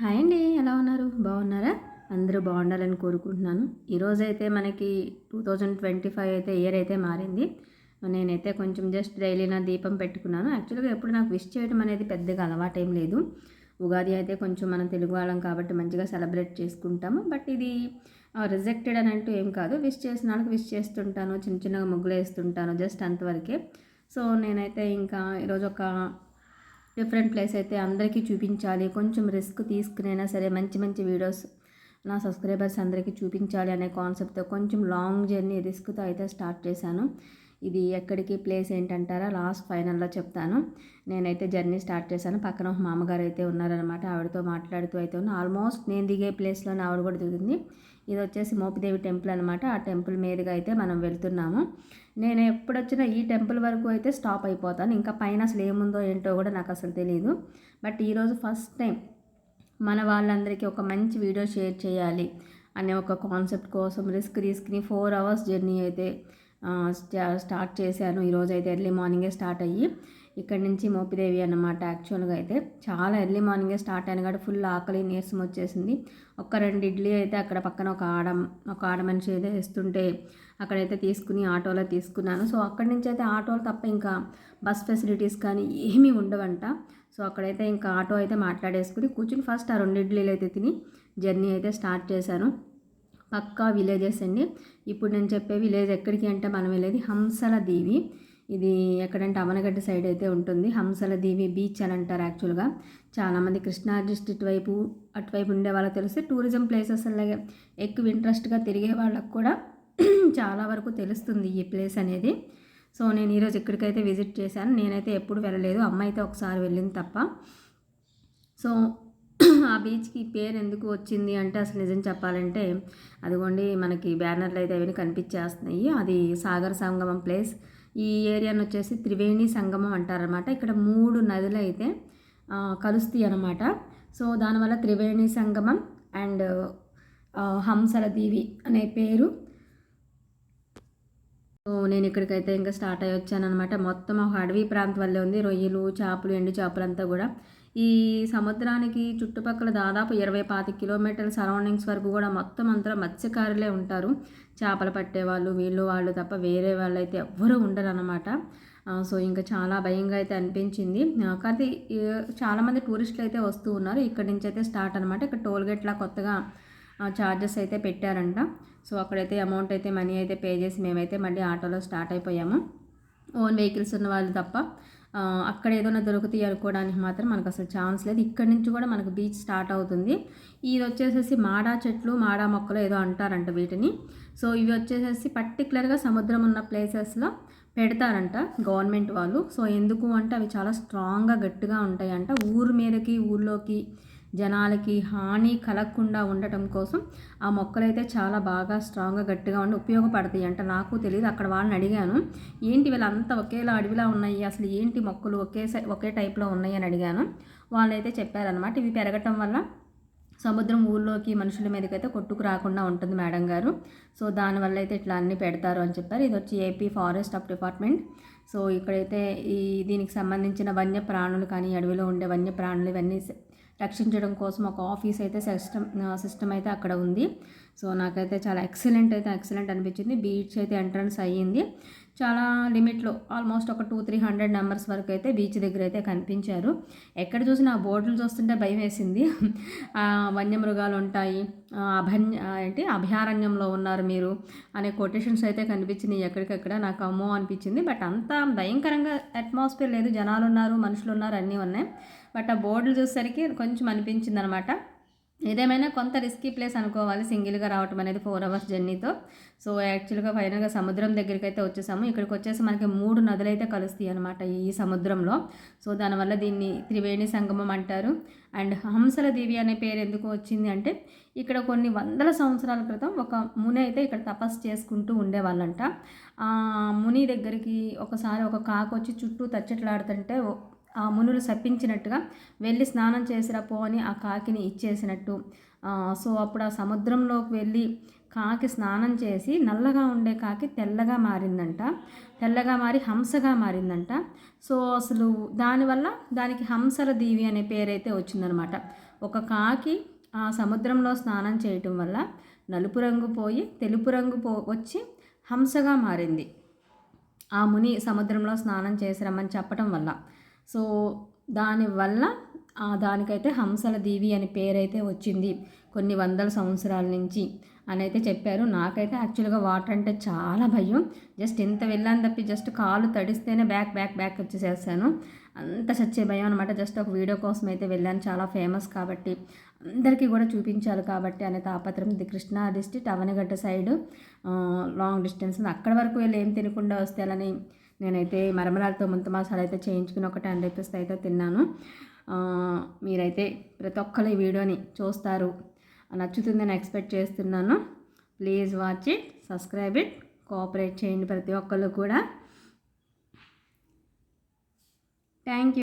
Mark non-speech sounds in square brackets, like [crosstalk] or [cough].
Hi అండి ఎలా ఉన్నారు? బాగున్నారా? అందరూ బాగుండాలని కోరుకుంటున్నాను. ఈరోజు అయితే మనకి టూ థౌజండ్ ట్వంటీ ఫైవ్ అయితే ఇయర్ అయితే మారింది. నేనైతే కొంచెం జస్ట్ డైలీ నా దీపం పెట్టుకున్నాను. యాక్చువల్గా ఎప్పుడు నాకు విష్ చేయడం అనేది పెద్దగా అలవాటు ఏం లేదు. ఉగాది అయితే కొంచెం మనం తెలుగు వాళ్ళం కాబట్టి మంచిగా సెలబ్రేట్ చేసుకుంటాము. బట్ ఇది రిజెక్టెడ్ అని అంటూ ఏం కాదు. విష్ చేసిన వాళ్ళకి విష్ చేస్తుంటాను చిన్న చిన్నగా ముగ్గులు వేస్తుంటాను జస్ట్ అంతవరకే. సో నేనైతే ఇంకా ఈరోజు ఒక డిఫరెంట్ ప్లేస్ అయితే అందరికీ చూపించాలి. కొంచెం రిస్క్ తీసుకునైనా సరే మంచి మంచి వీడియోస్ నా సబ్స్క్రైబర్స్ అందరికీ చూపించాలి అనే కాన్సెప్ట్తో కొంచెం లాంగ్ జర్నీ రిస్క్తో అయితే స్టార్ట్ చేశాను. ఇది ఎక్కడికి ప్లేస్ ఏంటంటారా? లాస్ట్ ఫైనల్లో చెప్తాను. నేనైతే జర్నీ స్టార్ట్ చేశాను. పక్కన ఒక మామగారు అయితే ఉన్నారనమాట ఆవిడతో మాట్లాడుతూ అయితే ఉన్నా. ఆల్మోస్ట్ నేను దిగే ప్లేస్లోనే ఆవిడ కూడా దిగుతుంది ఇది వచ్చేసి మోపిదేవి టెంపుల్ అనమాట ఆ టెంపుల్ మీదుగా అయితే మనం వెళ్తున్నాము. నేను ఎప్పుడొచ్చినా ఈ టెంపుల్ వరకు అయితే స్టాప్ అయిపోతాను. ఇంకా పైన అసలు ఏముందో ఏంటో కూడా నాకు అసలు తెలియదు బట్ ఈరోజు ఫస్ట్ టైం మన వాళ్ళందరికీ ఒక మంచి వీడియో షేర్ చేయాలి అనే ఒక కాన్సెప్ట్ కోసం రిస్క్ తీసుకుని ఫోర్ అవర్స్ జర్నీ అయితే స్టార్ట్ చేశాను. ఈరోజు అయితే ఎర్లీ మార్నింగే స్టార్ట్ అయ్యి ఇక్కడ నుంచి మోపిదేవి అన్నమాట. యాక్చువల్గా అయితే చాలా ఎర్లీ మార్నింగే స్టార్ట్ అయిన కాబట్టి ఫుల్ ఆకలి నీరసం వచ్చేసింది. ఒక రెండు ఇడ్లీ అయితే అక్కడ పక్కన ఒక ఆడ ఒక ఆడ మనిషి అయితే వేస్తుంటే అక్కడైతే తీసుకుని ఆటోలో తీసుకున్నాను. సో అక్కడి నుంచి అయితే ఆటోలు తప్ప ఇంకా బస్ ఫెసిలిటీస్ కానీ ఏమీ ఉండవంట. సో అక్కడైతే ఇంకా ఆటో అయితే మాట్లాడేసుకుని కూర్చుని ఫస్ట్ ఆ రెండు ఇడ్లీలు అయితే తిని జర్నీ అయితే స్టార్ట్ చేశాను. పక్కా విలేజెస్ అండి. ఇప్పుడు నేను చెప్పే విలేజ్ ఎక్కడికి అంటే మనం వెళ్ళేది హంసల దీవి. ఇది ఎక్కడంటే అమనగడ్డ సైడ్ అయితే ఉంటుంది. హంసల దీవి బీచ్ అని అంటారు యాక్చువల్గా. చాలామంది కృష్ణా డిస్ట్రిక్ట్ వైపు అటువైపు ఉండే వాళ్ళకి తెలిస్తే టూరిజం ప్లేసెస్ అలాగే ఎక్కువ ఇంట్రెస్ట్గా తిరిగే వాళ్ళకు కూడా [clears throat] చాలా వరకు తెలుస్తుంది ఈ ప్లేస్ అనేది. సో నేను ఈరోజు ఎక్కడికైతే విజిట్ చేశాను. నేనైతే ఎప్పుడు వెళ్ళలేదు. అమ్మ అయితే ఒకసారి వెళ్ళింది తప్ప. సో ఆ బీచ్కి పేరు ఎందుకు వచ్చింది అంటే అసలు నిజం చెప్పాలంటే అదిగోండి మనకి బ్యానర్లు అయితే అవన్నీ కనిపించేస్తున్నాయి. అది సాగర్ సంగమం ప్లేస్. ఈ ఏరియాను వచ్చేసి త్రివేణి సంగమం అంటారనమాట ఇక్కడ మూడు నదులు అయితే కలుస్తాయి అనమాట సో దానివల్ల త్రివేణి సంగమం అండ్ హంసల దీవి అనే పేరు. సో నేను ఇక్కడికైతే ఇంకా స్టార్ట్ అయ్యి వచ్చానమాట మొత్తం ఒక అడవి ప్రాంతం వల్లే ఉంది. రొయ్యలు చేపలు ఎండు చేపలు అంతా కూడా ఈ సముద్రానికి చుట్టుపక్కల దాదాపు ఇరవై పాతి కిలోమీటర్ల సరౌండింగ్స్ వరకు కూడా మొత్తం అంతా మత్స్యకారులే ఉంటారు. చేపలు పట్టేవాళ్ళు వీళ్ళు వాళ్ళు తప్ప వేరే వాళ్ళు అయితే ఎవ్వరూ ఉండరు అనమాట సో ఇంకా చాలా భయంగా అయితే అనిపించింది. కానీ చాలామంది టూరిస్టులు అయితే వస్తూ ఉన్నారు. ఇక్కడి నుంచి అయితే స్టార్ట్ అనమాట ఇక్కడ టోల్ గేట్లా కొత్తగా ఛార్జెస్ అయితే పెట్టారంట. సో అక్కడైతే అమౌంట్ అయితే మనీ అయితే పే చేసి మేమైతే మళ్ళీ ఆటోలో స్టార్ట్ అయిపోయాము. ఓన్ వెహికల్స్ ఉన్న వాళ్ళు తప్ప. అక్కడ ఏదైనా దొరుకుతాయి అనుకోవడానికి మాత్రం మనకు అసలు ఛాన్స్ లేదు. ఇక్కడి నుంచి కూడా మనకు బీచ్ స్టార్ట్ అవుతుంది. ఇది వచ్చేసేసి మాడా చెట్లు మాడా మొక్కలు ఏదో అంటారంట వీటిని. సో ఇవి వచ్చేసేసి పర్టికులర్గా సముద్రం ఉన్న ప్లేసెస్లో పెడతారంట గవర్నమెంట్ వాళ్ళు. సో ఎందుకు అంటే అవి చాలా స్ట్రాంగ్గా గట్టిగా ఉంటాయంట. ఊరు మీదకి ఊర్లోకి జనాలకి హాని కలగకుండా ఉండటం కోసం ఆ మొక్కలైతే చాలా బాగా స్ట్రాంగ్గా గట్టిగా ఉండి ఉపయోగపడతాయి అంట. నాకు తెలియదు అక్కడ వాళ్ళని అడిగాను. ఏంటి వీళ్ళంతా ఒకేలా అడవిలా ఉన్నాయి? అసలు ఏంటి మొక్కలు ఒకే ఒకే టైప్లో ఉన్నాయి అని అడిగాను. వాళ్ళైతే చెప్పారనమాట ఇవి పెరగటం వల్ల సముద్రం ఊళ్ళోకి మనుషుల మీదకైతే కొట్టుకు రాకుండా ఉంటుంది మేడం గారు. సో దానివల్ల అయితే ఇట్లా అన్నీ పెడతారు అని చెప్పారు. ఇది వచ్చి AP forest of department. So ఇక్కడైతే ఈ దీనికి సంబంధించిన వన్య ప్రాణులు కానీ అడవిలో ఉండే వన్య ప్రాణులు ఇవన్నీ రక్షించడం కోసం ఒక ఆఫీస్ అయితే సిస్టమ్ సిస్టమ్ అయితే అక్కడ ఉంది. సో నాకైతే చాలా ఎక్సలెంట్ అయితే ఎక్సలెంట్ అనిపించింది. బీచ్ అయితే ఎంట్రన్స్ అయ్యింది. చాలా లిమిట్లో ఆల్మోస్ట్ ఒక టూ త్రీ హండ్రెడ్ నెంబర్స్ వరకు అయితే బీచ్ దగ్గర అయితే కనిపించారు. ఎక్కడ చూసినా ఆ బోర్డులు చూస్తుంటే భయం వేసింది. వన్యమృగాలు ఉంటాయి. అభన్య ఏంటి అభయారణ్యంలో ఉన్నారు మీరు అనే కొటేషన్స్ అయితే కనిపించినాయి ఎక్కడికక్కడ. నాకు అమ్మో అనిపించింది. బట్ అంత భయంకరంగా అట్మాస్ఫియర్ లేదు. జనాలు ఉన్నారు మనుషులు ఉన్నారు అన్నీ ఉన్నాయి. బట్ ఆ బోర్డులు చూసేసరికి కొంచెం అనిపించింది అనమాట ఏదేమైనా కొంత రిస్కీ ప్లేస్ అనుకోవాలి సింగిల్గా రావటం అనేది ఫోర్ అవర్స్ జర్నీతో సో యాక్చువల్గా ఫైనల్గా సముద్రం దగ్గరికి అయితే వచ్చేసాము. ఇక్కడికి వచ్చేసి మనకి మూడు నదులు అయితే కలుస్తాయి అనమాట ఈ సముద్రంలో. సో దానివల్ల దీన్ని త్రివేణి సంగమం అంటారు. అండ్ హంసల దేవి అనే పేరు ఎందుకు వచ్చింది అంటే ఇక్కడ కొన్ని వందల సంవత్సరాల క్రితం ఒక ముని అయితే ఇక్కడ తపస్సు చేసుకుంటూ ఉండేవాళ్ళంట. ఆ ముని దగ్గరికి ఒకసారి ఒక కాకు వచ్చి చుట్టూ తచ్చట్లాడుతుంటే ఆ మునులు శపించినట్టుగా వెళ్ళి స్నానం చేసిరా పో అని ఆ కాకిని ఇచ్చేసినట్టు. సో అప్పుడు ఆ సముద్రంలోకి వెళ్ళి కాకి స్నానం చేసి నల్లగా ఉండే కాకి తెల్లగా మారిందంట. తెల్లగా మారి హంసగా మారిందంట. సో అసలు దానివల్ల దానికి హంసల దీవి అనే పేరైతే వచ్చిందనమాట. ఒక కాకి ఆ సముద్రంలో స్నానం చేయటం వల్ల నలుపు రంగు పోయి తెలుపు రంగు పో వచ్చి హంసగా మారింది. ఆ ముని సముద్రంలో స్నానం చేసి రమ్మని చెప్పటం వల్ల. సో దానివల్ల దానికైతే హంసల దీవి అని పేరైతే వచ్చింది కొన్ని వందల సంవత్సరాల నుంచి. అని అయితే చెప్పారు. నాకైతే యాక్చువల్గా వాటర్ అంటే చాలా భయం. జస్ట్ ఇంత వెళ్ళాను తప్పి జస్ట్ కాలు తడిస్తేనే బ్యాక్ బ్యాక్ బ్యాక్ వచ్చేసేస్తాను. అంత చచ్చే భయం అనమాట జస్ట్ ఒక వీడియో కోసం అయితే వెళ్ళాను. చాలా ఫేమస్ కాబట్టి అందరికీ కూడా చూపించాలి కాబట్టి అనే తాపత్రం ఇది Krishna district Avanigadda side long distance అక్కడ వరకు వెళ్ళి ఏం తినకుండా వస్తేలని నేనైతే మరమరాలతో ముంత మసాలా అయితే చేయించుకుని ఒక టెన్ రూపీస్ అయితే తిన్నాను. మీరైతే ప్రతి ఒక్కరు ఈ వీడియోని చూస్తారు. నచ్చుతుందని ఎక్స్పెక్ట్ చేస్తున్నాను. Please watch it subscribe it cooperate చేయండి ప్రతి ఒక్కళ్ళు కూడా. Thank you.